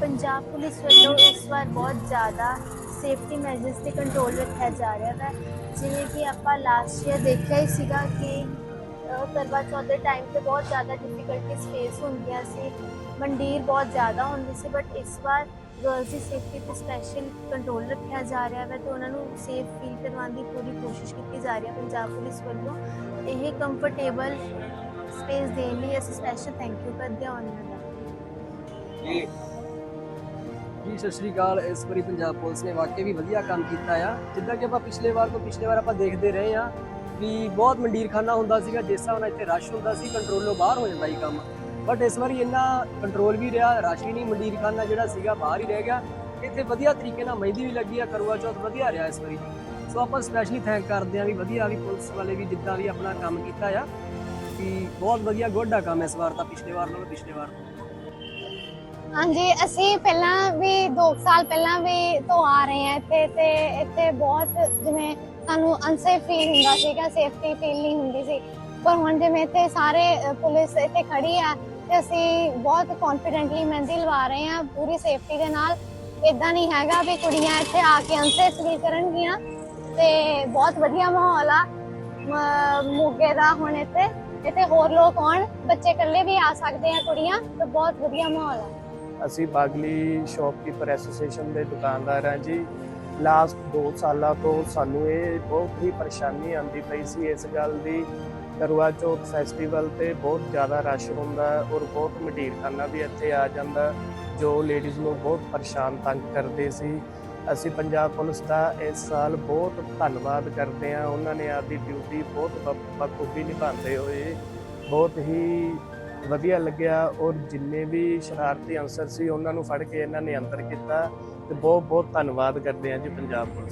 Punjab police ਵੱਲੋਂ ਇਸ ਵਾਰ ਬਹੁਤ ਜ਼ਿਆਦਾ ਸੇਫਟੀ ਮੈਜਰਸ ਤੇ ਕੰਟਰੋਲ ਰੱਖਿਆ ਜਾ ਰਿਹਾ ਹੈ ਜਿਵੇਂ ਕਿ ਆਪਾਂ ਲਾਸਟ ਈਅਰ ਦੇਖਿਆ ਹੀ ਸੀਗਾ ਕਿ ਕਰਵਾ ਚੌਥ ਦੇ ਟਾਈਮ ਤੇ ਬਹੁਤ ਜ਼ਿਆਦਾ ਡਿਫਿਕਲਟੀਜ਼ ਫੇਸ ਹੁੰਦੀਆਂ ਸੀ। ਮੰਡੀਰ ਬਹੁਤ ਜ਼ਿਆਦਾ ਹੁੰਦੀ ਸੀ ਬਟ ਇਸ ਵਾਰ ਗਰਲਸ ਦੀ ਸੇਫਟੀ ਤੇ ਸਪੈਸ਼ਲ ਕੰਟਰੋਲ ਰੱਖਿਆ ਜਾ ਰਿਹਾ ਹੈ ਤੇ ਉਹਨਾਂ ਨੂੰ ਸੇਫ ਫੀਲ ਕਰਵਾਉਣ ਦੀ ਪੂਰੀ ਕੋਸ਼ਿਸ਼ ਕੀਤੀ ਜਾ ਰਹੀ ਹੈ ਪੰਜਾਬ ਪੁਲਿਸ ਵੱਲੋਂ। ਇਹ ਕੰਫਰਟੇਬਲ ਸਪੇਸ ਦੇਣ ਲਈ ਅਸੀਂ ਸਪੈਸ਼ਲ ਥੈਂਕ ਯੂ ਕਰਦੇ ਹਾਂ ਉਹਨਾਂ ਦਾ। ਜੀ ਜੀ, ਸਤਿ ਸ਼੍ਰੀ ਅਕਾਲ। ਇਸ ਵਾਰੀ ਪੰਜਾਬ ਪੁਲਿਸ ਨੇ ਵਾਕਈ ਵੀ ਵਧੀਆ ਕੰਮ ਕੀਤਾ ਆ। ਜਿੱਦਾਂ ਕਿ ਆਪਾਂ ਪਿਛਲੇ ਵਾਰ ਤੋਂ ਪਿਛਲੇ ਵਾਰ ਆਪਾਂ ਦੇਖਦੇ ਰਹੇ ਆ ਵੀ ਬਹੁਤ ਮੰਡੀਰਖਾਨਾ ਹੁੰਦਾ ਸੀਗਾ, ਜਿਸ ਹਿਸਾਬ ਨਾਲ ਇੱਥੇ ਰਸ਼ ਹੁੰਦਾ ਸੀ, ਕੰਟਰੋਲੋਂ ਬਾਹਰ ਹੋ ਜਾਂਦਾ ਸੀ ਕੰਮ। ਬਟ ਇਸ ਵਾਰੀ ਇੰਨਾ ਕੰਟਰੋਲ ਵੀ ਰਿਹਾ, ਰਸ਼ ਹੀ ਨਹੀਂ, ਮੰਡੀਰਖਾਨਾ ਜਿਹੜਾ ਸੀਗਾ ਬਾਹਰ ਹੀ ਰਹਿ ਗਿਆ। ਇੱਥੇ ਵਧੀਆ ਤਰੀਕੇ ਨਾਲ ਮਹਿੰਦੀ ਵੀ ਲੱਗੀ ਆ ਕਰਵਾ ਚੌਥ ਵਧੀਆ ਰਿਹਾ ਇਸ ਵਾਰੀ। ਸੋ ਆਪਾਂ ਸਪੈਸ਼ਲੀ ਥੈਂਕ ਕਰਦੇ ਆ ਵੀ ਵਧੀਆ ਵੀ ਪੁਲਿਸ ਵਾਲੇ ਵੀ ਜਿੱਦਾਂ ਵੀ ਆਪਣਾ ਕੰਮ ਕੀਤਾ ਆ ਕਿ ਬਹੁਤ ਵਧੀਆ ਗੋਡਾ ਆ ਕੰਮ ਇਸ ਵਾਰ ਤਾਂ ਪਿਛਲੇ ਵਾਰ ਨਾਲੋਂ, ਪਿਛਲੇ ਵਾਰ ਹਾਂਜੀ, ਅਸੀਂ ਪਹਿਲਾਂ ਵੀ 2 ਸਾਲ ਪਹਿਲਾਂ ਵੀ ਤੋਂ ਆ ਰਹੇ ਹਾਂ ਇੱਥੇ, ਤੇ ਇੱਥੇ ਬਹੁਤ ਜਿਵੇਂ ਸਾਨੂੰ ਅਨਸੇਫ ਫੀਲ ਹੁੰਦਾ ਸੀਗਾ ਸੇਫਟੀ ਫੀਲ ਨਹੀਂ ਹੁੰਦੀ ਸੀ। ਪਰ ਹੁਣ ਜਿਵੇਂ ਇੱਥੇ ਸਾਰੇ ਪੁਲਿਸ ਇੱਥੇ ਖੜੀ ਆ, ਤੇ ਅਸੀਂ ਬਹੁਤ ਕੌਨਫੀਡੈਂਟਲੀ ਮਹਿੰਦੀ ਲਵਾ ਰਹੇ ਹਾਂ ਪੂਰੀ ਸੇਫਟੀ ਦੇ ਨਾਲ। ਇਦਾਂ ਨਹੀਂ ਹੈਗਾ ਵੀ ਕੁੜੀਆਂ ਇੱਥੇ ਆ ਕੇ ਅਨਸੇਫ ਫੀਲ ਕਰਨਗੀਆਂ, ਤੇ ਬਹੁਤ ਵਧੀਆ ਮਾਹੌਲ ਆ ਮੋਗੇ ਦਾ ਹੁਣ ਇੱਥੇ। ਇੱਥੇ ਹੋਰ ਲੋਕ ਆਉਣ, ਬੱਚੇ ਇਕੱਲੇ ਵੀ ਆ ਸਕਦੇ ਆ ਕੁੜੀਆਂ, ਤੇ ਬਹੁਤ ਵਧੀਆ ਮਾਹੌਲ ਆ। ਅਸੀਂ ਬਾਗਲੀ ਸ਼ਾਪਕੀਪਰ ਐਸੋਸੀਏਸ਼ਨ ਦੇ ਦੁਕਾਨਦਾਰ ਹਾਂ ਜੀ। ਲਾਸਟ 2 ਸਾਲਾਂ ਤੋਂ ਸਾਨੂੰ ਇਹ ਬਹੁਤ ਹੀ ਪਰੇਸ਼ਾਨੀ ਆਉਂਦੀ ਪਈ ਸੀ ਇਸ ਗੱਲ ਦੀ। ਕਰਵਾ ਚੌਥ ਫੈਸਟੀਵਲ ਤੇ ਬਹੁਤ ਜ਼ਿਆਦਾ ਰਸ਼ ਹੁੰਦਾ ਔਰ ਬਹੁਤ ਮਟੀਰਖਾਨਾ ਵੀ ਇੱਥੇ ਆ ਜਾਂਦਾ, ਜੋ ਲੇਡੀਜ਼ ਨੂੰ ਬਹੁਤ ਪਰੇਸ਼ਾਨ ਤੰਗ ਕਰਦੇ ਸੀ। ਅਸੀਂ ਪੰਜਾਬ ਪੁਲਿਸ ਦਾ ਇਸ ਸਾਲ ਬਹੁਤ ਧੰਨਵਾਦ ਕਰਦੇ ਹਾਂ। ਉਹਨਾਂ ਨੇ ਆਪਦੀ ਡਿਊਟੀ ਬਹੁਤ ਬ- ਬਖੂਬੀ ਨਿਭਾਉਂਦੇ ਹੋਏ ਬਹੁਤ ਹੀ ਵਧੀਆ ਲੱਗਿਆ। ਔਰ ਜਿੰਨੇ ਵੀ ਸ਼ਰਾਰਤੀ ਅਨਸਰ ਸੀ, ਉਹਨਾਂ ਨੂੰ ਫੜ ਕੇ ਇਹਨਾਂ ਨੇ ਅੰਦਰ ਕੀਤਾ ਤੇ ਬਹੁਤ ਬਹੁਤ ਧੰਨਵਾਦ ਕਰਦੇ ਹਾਂ ਜੀ ਪੰਜਾਬ ਪੁਲਿਸ